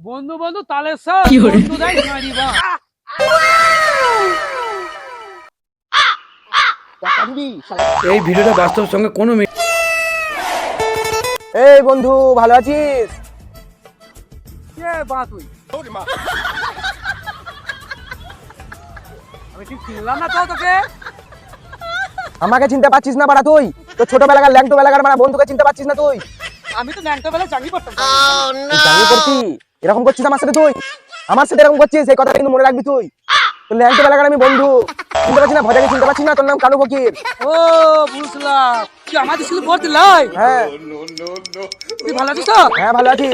বন্ধু বন্ধু তালে স্যার বন্ধু দেয় মারিবা টাকা দিবি শালা। এই ভিডিওটা বাস্তব সঙ্গে কোনো এই বন্ধু ভালো আছিস? কে বা তুই? আমি ঠিক চিনলাম না তো তোকে? আমাকে চিনতে পারছিস না বাড়া তুই? তো ছোটবেলাকার ল্যাংটো বেলাকার বাড়া বন্ধুকে চিনতে পারছিস না তুই? আমি তো ল্যাংটো বেলা করতাম তুই জানি করছি এরকম করছিস আমার সাথে তুই? আমার সাথে এরকম করছিস এই কথাটা কিন্তু মনে রাখবি তুই। তো ল্যাংটো বেলাকার আমি বন্ধু? চিনতে পারছিস না? ভজাকে চিনতে না? তোর নাম কানু ফকির। ও বুঝলাম। তুই আমাদের লাই হ্যাঁ। তুই ভালো আছিস তো? হ্যাঁ ভালো আছি।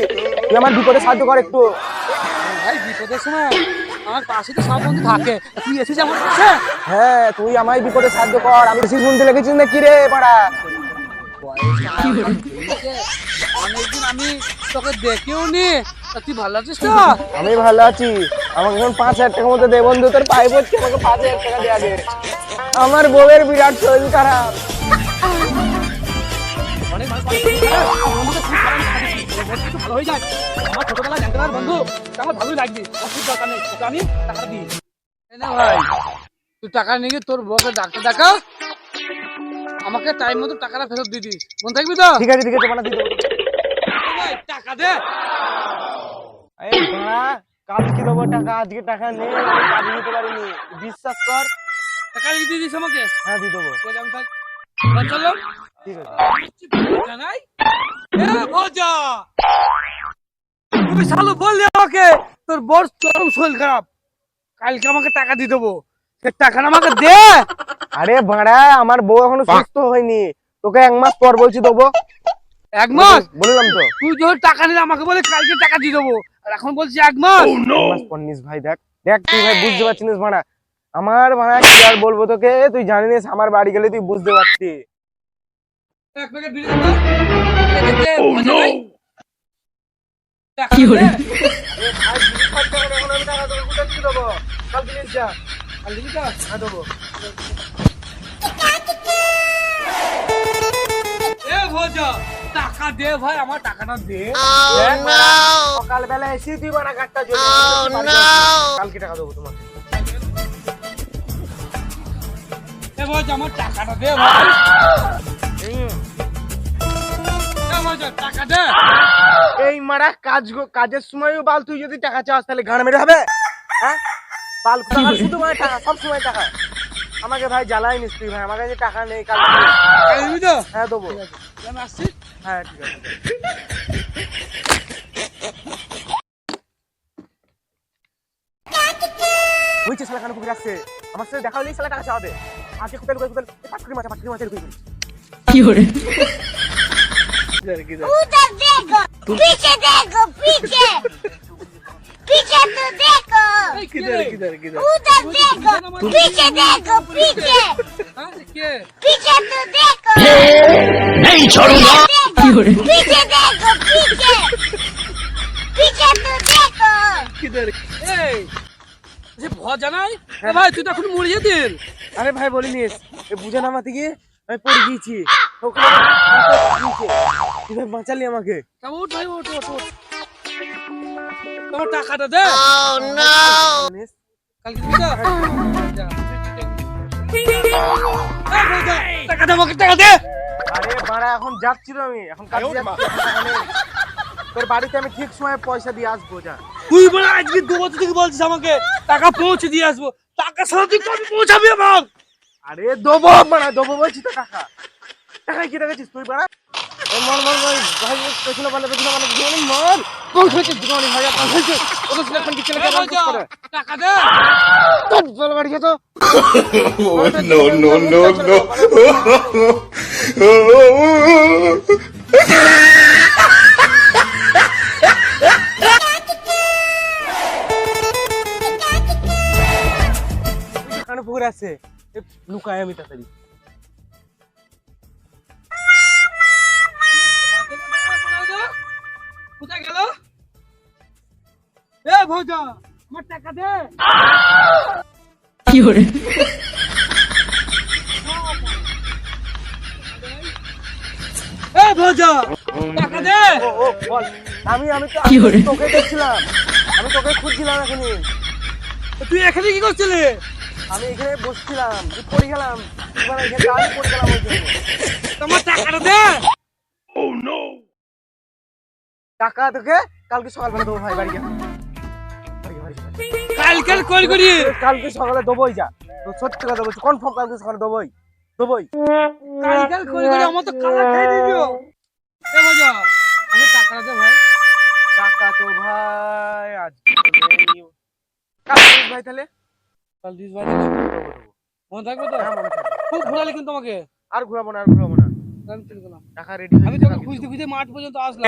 তুই আমার বিপদে সাহায্য কর একটু। ভাই বিপদের সময় আমার পাশে তো সব বন্ধু থাকে। তুই এসেছিস আমার কাছে? হ্যাঁ তুই আমায় বিপদে সাহায্য কর। আমি বেশি শুনতে লেগেছিস না কি রে পাড়া? অনেকদিন আমি তোকে দেখেও নি তুই ভালো আছিস? তো আমি ভালো আছি। আমাকে এখন পাঁচ হাজার টাকার মতো দে বন্ধু তোর পায়ে পড়ছে আমাকে পাঁচ হাজার টাকা দেওয়া দে। আমার বউয়ের বিরাট শরীর খারাপ। ভালো হয়ে যায়। আমার ছোটবেলা জানতে পারার বন্ধু আমার ভালোই লাগবে। দরকার নেই। আমি টাকা দিই। এই ভাই তুই টাকা নিয়ে তোর বউকে ডাক্তার দেখা আমাকে টাইম মতো টাকাটা ফেরত দিয়ে দিস মনে থাকবি তো? ঠিক আছে ঠিক আছে বানা দিয়ে দেবো টাকা দে। কালকে দেবো টাকা আজকে টাকা নেই আমি কাজে দিতে পারিনি। বিশ্বাস কর। টাকা দিয়ে দিস আমাকে? হ্যাঁ দিয়ে দেবো। আমি থাক চলো। ঠিক আছে। জানাই ভজা! তুমি শালু বললি আমাকে তোর বড় চরম শরীর খারাপ। কালকে আমাকে টাকা দিয়ে দেবো। টাকা আমাকে দে। আরে ভাড়া আমার বউ এখনও সুস্থ হয়নি। তোকে এক মাস পর বলছি দেবো। এক মাস? বললাম তো। তুই যখন টাকা নিলে আমাকে বলে কালকে টাকা দিয়ে দেবো। আর এখন বলছি এক মাস মাস পর নিস ভাই দেখ দেখ তুই ভাই বুঝতে পারছিস ভাড়া আমার ভাড়া কি আর বলব তোকে তুই জানিস আমার বাড়ি গেলে তুই বুঝতে পারছি এক প্যাকেট বিড়ি দেবো এদিকে ভজা নাই? কি হলো? দে। আরে ভাই, বিশ হাজার টাকা এখন আমি টাকা তোকে কোথায় দিয়ে দেবো? কালকে নিস যা। আর দিবি টাকা দে ভাই আমার টাকাটা দে। বাড়া, সকালবেলা এসে তুই বানা কাটটা কালকে টাকা দেবো তোমাকে। আমার টাকাটা দে ভাই। টাকা দে। এই মারা কাজ কাজের সময়ও বাল তুই যদি টাকা চাস তাহলে গান মেরে হবে। হ্যাঁ? বাল টাকা শুধু মানে টাকা সব সময় টাকা। আমাকে ভাই জ্বালাই নিস তুই ভাই আমার কাছে টাকা নেই। টাকা হ্যাঁ দেবো। আসছি। হ্যাঁ ঠিক আছে বুঝছে শালা কানে পুকুর আসছে আমার সাথে দেখা হলেই শালা টাকা চাওয়াবে আজকে কোথায় কোথায় কোথায় পাটকুড়ি মাছ পাটকুড়ি মাছের কই কি hore उधर देखो पीछे देखो पीछे पीछे तो देखो কিদার কিদার কিদার उधर देखो पीछे देखो पीछे হ্যাঁ কে पीछे तो देखो नहीं छोड़ूंगा যে বাঁচালি আমাকে। ওঠ ভাই ওঠ ওঠ দে। কালকে টাকা দে টাকা দে। আরে বাড়া এখন যাচ্ছি তো আমি। এখন কাজে যাচ্ছি। তোর বাড়িতে আমি ঠিক সময় পয়সা দিয়ে আসব যা। তুই বলে আজকে দু বছর থেকে বলছিস আমাকে টাকা পৌঁছে দিয়ে আসব। টাকা ছাড়া তুই কবে পৌঁছাবি আমার আরে দেবো বাড়া দেবো বলছি তো টাকা। টাকা কি রেখেছিস তুই বাড়া? মর মর মর ভাই পেছনে বলে পেছনে বলে জীবনে মর। কোন হয়েছে জীবনে ভাই আপনার হয়েছে ওকে ছেলে এখন কি ছেলে এ কে ভজা, করে টাকা দে। তোর বল বাড়ি যা তো। No, no, no, no. পুকুর আছে। লুকায় আমি তাড়াতাড়ি। কোথায় গেল? এ ভজা আমার টাকা দে। কি hore টাকা দে। ও ও বল। আমি আমি তো? তোকে দেখছিলাম। আমি তোকে খুঁজছিলাম এখানে তুই এখানে কি করছিলি? আমি এখানে বসছিলাম। পড়ে গেলাম। এবার এখানে দাঁড়িয়ে পড়ে গেলাম ওই জন্য। তোমার টাকাটা দে। টাকা তোকে কালকে সকালবেলা দেবো ভাই বাড়ি। কালকের কল করি কালকে সকালে দেবোই যা। তো সত্যি কথা বলছি কনফার্ম কালকে সকালে দেবোই। দেবোই কালকের কল করি আমার তো কালা খাই দিবি এ মজা। আমি টাকাটা দে ভাই। টাকা তো ভাই আজকে তো নেই। কালকে দিস ভাই তাহলে। কাল দিস ভাই মনে থাকবে তো? হ্যাঁ। খুব ঘোরালি কিন্তু আমাকে। আর ঘুরাবো না আর ঘুরাবো না। টাকা রেডি আমি তোকে খুঁজতে খুঁজতে মাঠ পর্যন্ত আসলাম।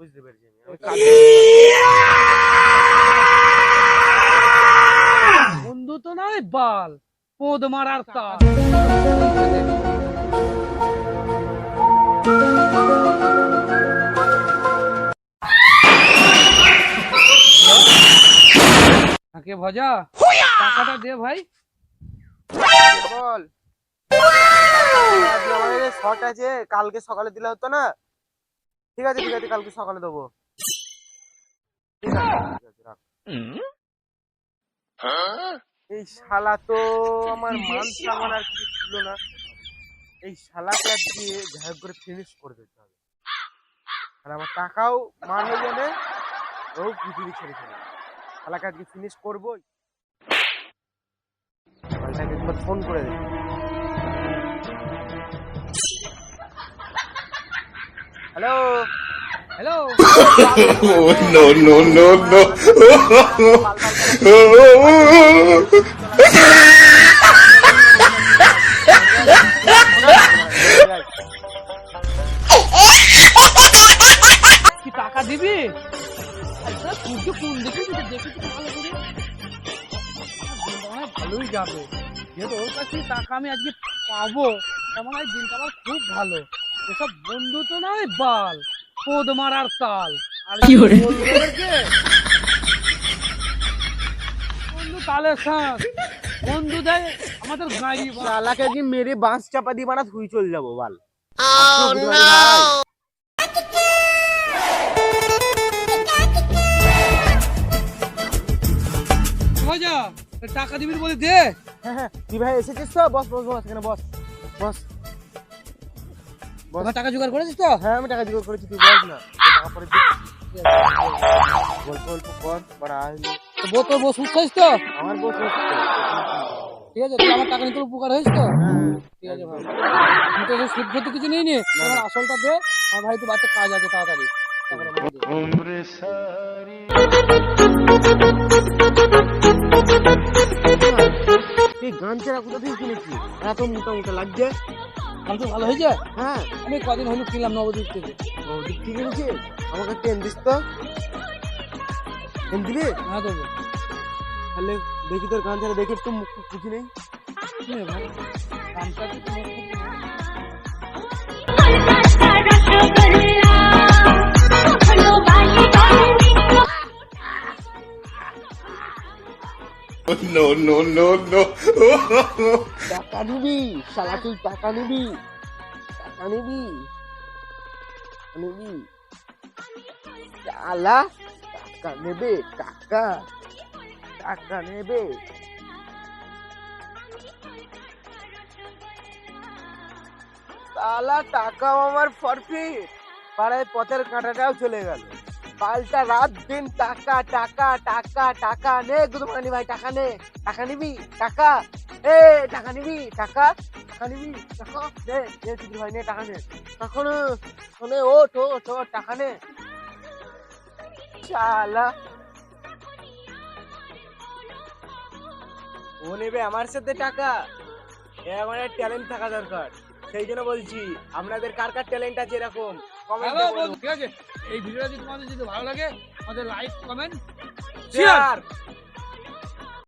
বুঝতে পেরেছি বন্ধু তো নয় বাল। পোদ মারার তার তাকে ভজা? টাকাটা দে ভাই। বল। শর্ট আছে কালকে সকালে দিলে হতো না। ঠিক আছে ঠিক আছে কালকে সকালে দেবো। ঠিক আছে ঠিক আছে রাখ। এই শালা তো আমার মান সম্মান আর কিছু ছিল না। এই শালাকে দিয়ে যাই করে ফিনিশ করে দিতে হবে। আর আমার টাকাও মান হয়ে যাবে ও পৃথিবী ছেড়ে ছেড়ে শালাকে আজকে ফিনিশ করবোই। শালাটাকে একবার ফোন করে দে hello hello Oh, no, no, no, no. কি টাকা দিবি? আচ্ছা কোন দেখি দেখি ভালো করে দিনটা ভালোই যাবে। যেহেতু ওর কাছে টাকা আমি আজকে পাবো তার মানে দিনটা আমার খুব ভালো। এসব বন্ধু তো নয় বাল। পোদ মারার তাল। আর কি ওরে? বলব ওদেরকে? বন্ধু তালের সাথ বন্ধু দেয় আমাদের গাড়ি বাল। শালাকে আজকে মেরে বাঁশ চাপা দিয়ে বানা ধুই চলে যাব বাল। মজা টাকা দিবি বলে দে। হ্যাঁ হ্যাঁ। তুই ভাই এসেছিস তো? বস বস বস এখানে বস। বস। বস। টাকা জোগাড় করেছিস তো? হ্যাঁ আমি টাকা জোগাড় করেছি তুই বস না। টাকা পরে দিস গল্প অল্প কর বাড়া আসলে তো বউ তোর বউ সুস্থ হয়েছিস তো? আমার বস বস ঠিক আছে তুই আমার টাকা নিতে উপকার হয়েছিস তো? হ্যাঁ ঠিক আছে ভাই। আমি তো সুদ কিছু নিই নি আমার আসলটা দে আমার ভাই তো বাড়িতে কাজ আছে তাড়াতাড়ি। আমাকে এই গান চেরা কোথা থেকে কিনেছি এত মোটা মোটা লাগছে? মাংস ভালো হয়েছে? হ্যাঁ। আমি কদিন হলো কিনলাম নবদ্বীপ থেকে। নবদ্বীপ থেকে কিনেছিস আমাকে টেন দিস তো। টেন দিবি? হ্যাঁ দেবো। তাহলে দেখি তোর গান ছাড়া দেখে একটু মুখ পুছি নেই। কি তো ভাই? No, no, no, no. টাকা নিবি শালা তুই টাকা নিবি। টাকা নিবি। নিবি। শালা টাকা নেবে টাকা। টাকা নেবে। শালা টাকাও আমার ফরফিট পাড়ায় পথের কাঁটাটাও চলে গেল। পাল্টা রাত দিন টাকা টাকা টাকা টাকা নে গুদমানি ভাই টাকা নে টাকা নিবি টাকা এ টাকা নিবি টাকা টাকা নিবি টাকা নে নে চুদি ভাই নে টাকা নে তখন শোনে ওঠ ওঠ ওঠ, টাকা নে। শালা। ও নেবে আমার সাথে টাকা। এ আমার ট্যালেন্ট থাকা দরকার। সেই জন্য বলছি আপনাদের কার কার ট্যালেন্ট আছে এরকম? কমেন্ট ঠিক আছে? এই ভিডিওটা যদি তোমাদের যদি ভালো লাগে আমাদের লাইক কমেন্ট শেয়ার